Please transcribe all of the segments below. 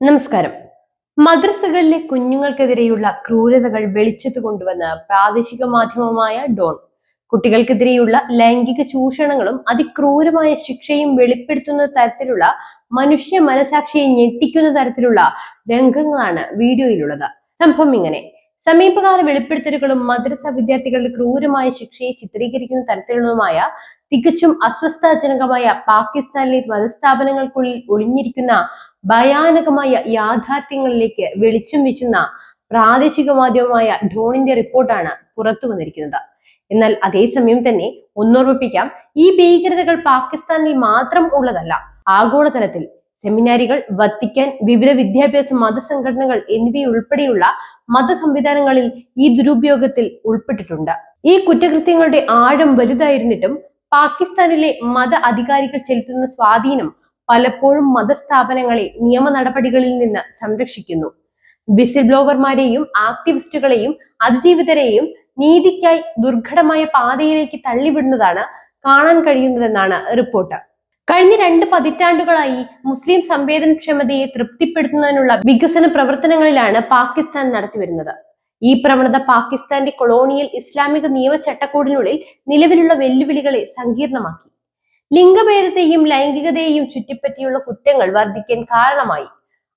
നമസ്കാരം. മദ്രസകളിലെ കുഞ്ഞുങ്ങൾക്കെതിരെയുള്ള ക്രൂരതകൾ വെളിച്ചത്ത് കൊണ്ടുവന്ന പ്രാദേശിക മാധ്യമമായ ഡോൺ. കുട്ടികൾക്കെതിരെയുള്ള ലൈംഗിക ചൂഷണങ്ങളും അതിക്രൂരമായ ശിക്ഷയും വെളിപ്പെടുത്തുന്ന തരത്തിലുള്ള മനുഷ്യ മനസാക്ഷിയെ ഞെട്ടിക്കുന്ന തരത്തിലുള്ള രംഗങ്ങളാണ് വീഡിയോയിലുള്ളത്. സംഭവം ഇങ്ങനെ. സമീപകാല വെളിപ്പെടുത്തലുകളും മദ്രസ വിദ്യാർത്ഥികളുടെ ക്രൂരമായ ശിക്ഷയെ ചിത്രീകരിക്കുന്ന തരത്തിലുള്ളതുമായ തികച്ചും അസ്വസ്ഥാജനകമായ പാകിസ്ഥാനിലെ മതസ്ഥാപനങ്ങൾക്കുള്ളിൽ ഒളിഞ്ഞിരിക്കുന്ന ഭയാനകമായ യാഥാർത്ഥ്യങ്ങളിലേക്ക് വെളിച്ചം വീശുന്ന പ്രാദേശിക മാധ്യമമായ ഡോണിന്റെ റിപ്പോർട്ടാണ് പുറത്തു വന്നിരിക്കുന്നത്. എന്നാൽ അതേസമയം തന്നെ ഒന്നോർമ്മിപ്പിക്കാം ഈ ഭീകരതകൾ പാകിസ്ഥാനിൽ മാത്രം ഉള്ളതല്ല ആഗോളതലത്തിൽ സെമിനാരികൾ വത്തിക്കാൻ വിവിധ വിദ്യാഭ്യാസ മതസംഘടനകൾ എന്നിവയുൾപ്പെടെയുള്ള മത സംവിധാനങ്ങളിൽ ഈ ദുരുപയോഗത്തിൽ ഉൾപ്പെട്ടിട്ടുണ്ട്. ഈ കുറ്റകൃത്യങ്ങളുടെ ആഴം വലുതായിരുന്നിട്ടും പാകിസ്ഥാനിലെ മത അധികാരികൾ ചെലുത്തുന്ന സ്വാധീനം പലപ്പോഴും മതസ്ഥാപനങ്ങളെ നിയമ നടപടികളിൽ നിന്ന് സംരക്ഷിക്കുന്നു. വിസിൽ ബ്ലോവർമാരെയും ആക്ടിവിസ്റ്റുകളെയും അതിജീവിതരെയും നീതിക്കായി ദുർഘടമായ പാതയിലേക്ക് തള്ളിവിടുന്നതാണ് കാണാൻ കഴിയുന്നതെന്നാണ് റിപ്പോർട്ട്. കഴിഞ്ഞ രണ്ട് പതിറ്റാണ്ടുകളായി മുസ്ലിം സംവേദനക്ഷമതയെ തൃപ്തിപ്പെടുത്തുന്നതിനുള്ള വികസന പ്രവർത്തനങ്ങളിലാണ് പാകിസ്ഥാൻ നടത്തിവരുന്നത്. ഈ പ്രവണത പാകിസ്ഥാന്റെ കൊളോണിയൽ ഇസ്ലാമിക നിയമ ചട്ടക്കൂടിനുള്ളിൽ നിലവിലുള്ള വെല്ലുവിളികളെ സങ്കീർണമാക്കി. ലിംഗഭേദത്തെയും ലൈംഗികതയെയും ചുറ്റിപ്പറ്റിയുള്ള കുറ്റങ്ങൾ വർദ്ധിക്കാൻ കാരണമായി.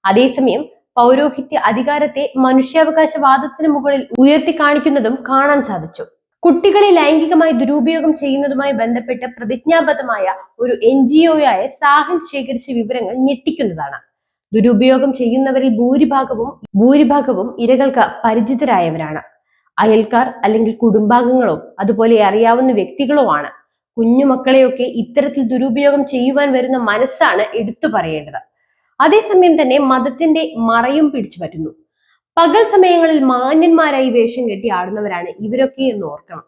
അതേസമയം പൗരോഹിത്യ അധികാരത്തെ മനുഷ്യാവകാശവാദത്തിന് മുകളിൽ ഉയർത്തി കാണിക്കുന്നതും കാണാൻ സാധിച്ചു. കുട്ടികളെ ലൈംഗികമായി ദുരുപയോഗം ചെയ്യുന്നതുമായി ബന്ധപ്പെട്ട് പ്രതിജ്ഞാബദ്ധമായ ഒരു എൻ ജി ഒയായ സാഹൽ ശേഖരിച്ച വിവരങ്ങൾ ഞെട്ടിക്കുന്നതാണ്. ദുരുപയോഗം ചെയ്യുന്നവരിൽ ഭൂരിഭാഗവും ഭൂരിഭാഗവും ഇരകൾക്ക് പരിചിതരായവരാണ്. അയൽക്കാർ അല്ലെങ്കിൽ കുടുംബാംഗങ്ങളോ അതുപോലെ അറിയാവുന്ന വ്യക്തികളോ ആണ്. കുഞ്ഞുമക്കളെയൊക്കെ ഇത്തരത്തിൽ ദുരുപയോഗം ചെയ്യുവാൻ വരുന്ന മനസ്സാണ് എടുത്തു പറയേണ്ടത്. അതേസമയം തന്നെ മതത്തിന്റെ മറയും പിടിച്ചു പറ്റുന്നു. പകൽ സമയങ്ങളിൽ മാന്യന്മാരായി വേഷം കെട്ടി ആടുന്നവരാണ് ഇവരൊക്കെ എന്ന് ഓർക്കണം.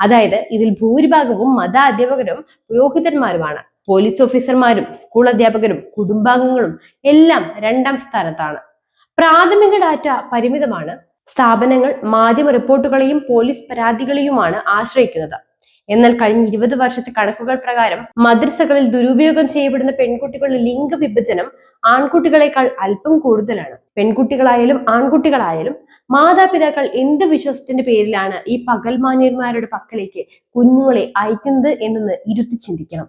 അതായത് ഇതിൽ ഭൂരിഭാഗവും മത അധ്യാപകരും പുരോഹിതന്മാരുമാണ്. പോലീസ് ഓഫീസർമാരും സ്കൂൾ അധ്യാപകരും കുടുംബാംഗങ്ങളും എല്ലാം രണ്ടാം സ്ഥാനത്താണ്. പ്രാഥമിക ഡാറ്റ പരിമിതമാണ്. സ്ഥാപനങ്ങൾ മാധ്യമ റിപ്പോർട്ടുകളെയും പോലീസ് പരാതികളെയുമാണ് ആശ്രയിക്കുന്നത്. എന്നാൽ കഴിഞ്ഞ ഇരുപത് വർഷത്തെ കണക്കുകൾ പ്രകാരം മദ്രസകളിൽ ദുരുപയോഗം ചെയ്യപ്പെടുന്ന പെൺകുട്ടികളുടെ ലിംഗ വിഭജനം ആൺകുട്ടികളെക്കാൾ അല്പം കൂടുതലാണ്. പെൺകുട്ടികളായാലും ആൺകുട്ടികളായാലും മാതാപിതാക്കൾ എന്ത് വിശ്വാസത്തിന്റെ പേരിലാണ് ഈ പകൽമാന്യന്മാരുടെ പക്കലേക്ക് കുഞ്ഞുങ്ങളെ അയക്കുന്നത് എന്നൊന്ന് ഇരുത്തി ചിന്തിക്കണം.